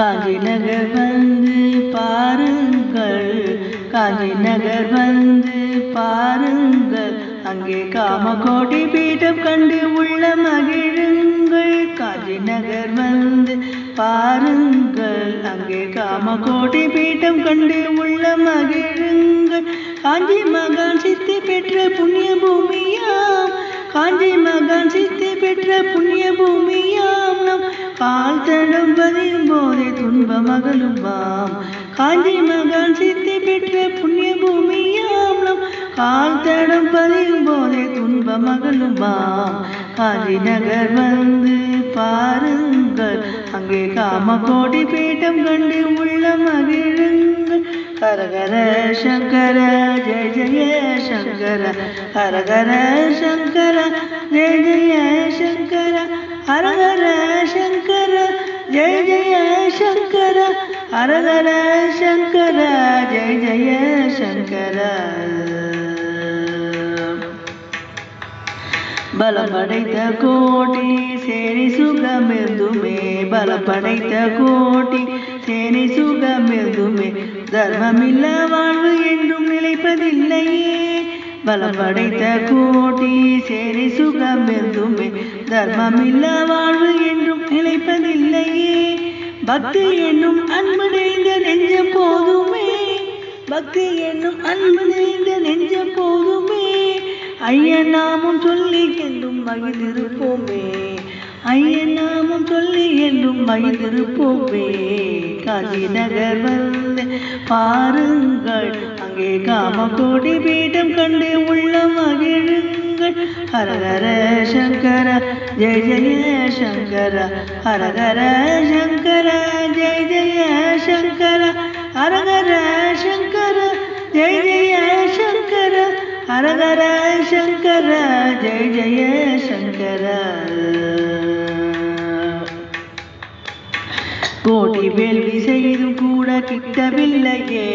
காஞ்சி நகர் வந்து பாருங்கள். காஞ்சி நகர் வந்து பாருங்கள். அங்கே காமகோடி பீடம் கண்டு உள்ள மகிழுங்கள். காஞ்சி நகர் வந்து பாருங்கள். அங்கே காமகோடி பீடம் கண்டு உள்ள மகிழுங்கள். காஞ்சி மகான் சித்தி பெற்ற புண்ணிய பூமியாம் காஞ்சி மகான் சித்தி பெற்ற புண்ணிய பூமியாம் நம் பால் தடம் பதியும் போதே துன்பம் மகளும் வாம். காஞ்சி மகான் சித்தி பெற்ற புண்ணிய பூமியாம் நம் கால் தடம் பதியும் போதே துன்பம் மகளும் வாம். காஞ்சி நகர் வந்து பாருங்கள். அங்கே காம கோடி பீட்டம் கண்டு உள்ள மகிழுங்கள். ஹரஹர சங்கர ஜெய ஜெய சங்கர. ஹரஹர சங்கர ஜெய ஜெய சங்கர. சங்கர ஹரஹர சங்கர ஜெய ஜெய சங்கர. பலப்படைத்த கோட்டி சேரி சுகமெதுமே பலப்படைத்த கோட்டி சேரி சுகமெதுமே தர்மமில்ல வாழ்வு என்றும் நிலைப்பதில்லையே. பலப்படைத்த கோட்டி சேரி சுகமெதுமே தர்மமில்ல வாழ்வு என்றும் நிலைப்பதில்லை பக்தி என்னும் அன்பு நிறைந்த நெஞ்ச போதுமே. பக்தி என்னும் அன்பு நிறைந்த நெஞ்ச போதுமே. ஐயன் நாமும் சொல்லி என்றும் மகிழ்ந்திருப்போமே. ஐயன் நாமும் சொல்லி என்றும் மகிழ்ந்திருப்போமே. காஞ்சி நகர் வந்து பாருங்கள். அங்கே காம கோடி பீடம் கண்டு உள்ள மகிழுங்கள். ஹரஹர சங்கர ஜெய ஜெய சங்கர ஹரஹர சங்கர ஜெய ஜெய சங்கர ஹரஹர சங்கர ஜெய ஜெய சங்கர ஹரஹர சங்கர ஜெய ஜெய சங்கர. கோடி வேள்வி செய்து கூட கிட்டவில்லையே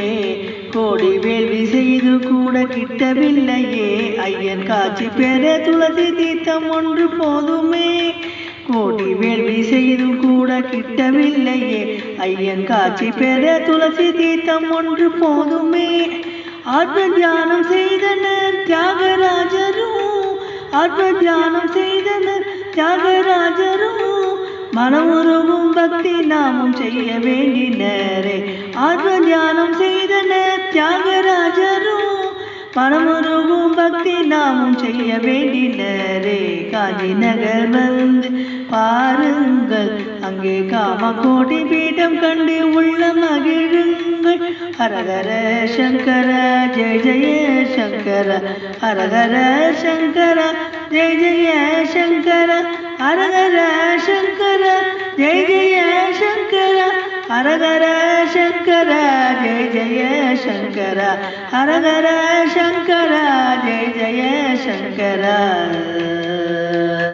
கோடி வேள்வி செய்து கூட கிட்டவில்லையே ஐயன் காட்சி பெற துளசி தீர்த்தம் ஒன்று போதுமே. கோடி வேள்வி செய்தும் கூட கிட்டவில்லையே. ஐயன் காட்சி பெற துளசி தீர்த்தம் ஒன்று போதுமே. ஆத்ம தியானம் செய்தனர் தியாகராஜரும். ஆத்ம தியானம் செய்தனர் தியாகராஜரும். மனமுருவும் பக்தி நாமும் செய்ய வேண்டினரே. ஆத்ம தியானம் செய்தனர் தியாக மனமுருவும் பக்தி நாமும் செய்ய வேண்டினரே காஞ்சி நகர் வந்து பாருங்கள். அங்கே காமகோடி பீடம் கண்டு உள்ள மகிழுங்கள். ஹரஹர சங்கர ஜெய ஜெய சங்கர. ஹரஹர சங்கர ஜெய ஜெய சங்கர. ஹரஹர சங்கர ஜெய ஜெய ஹரஹர சங்கர ஜெய ஜெய சங்கர ஹரஹர சங்கர ஜெய ஜெய சங்கர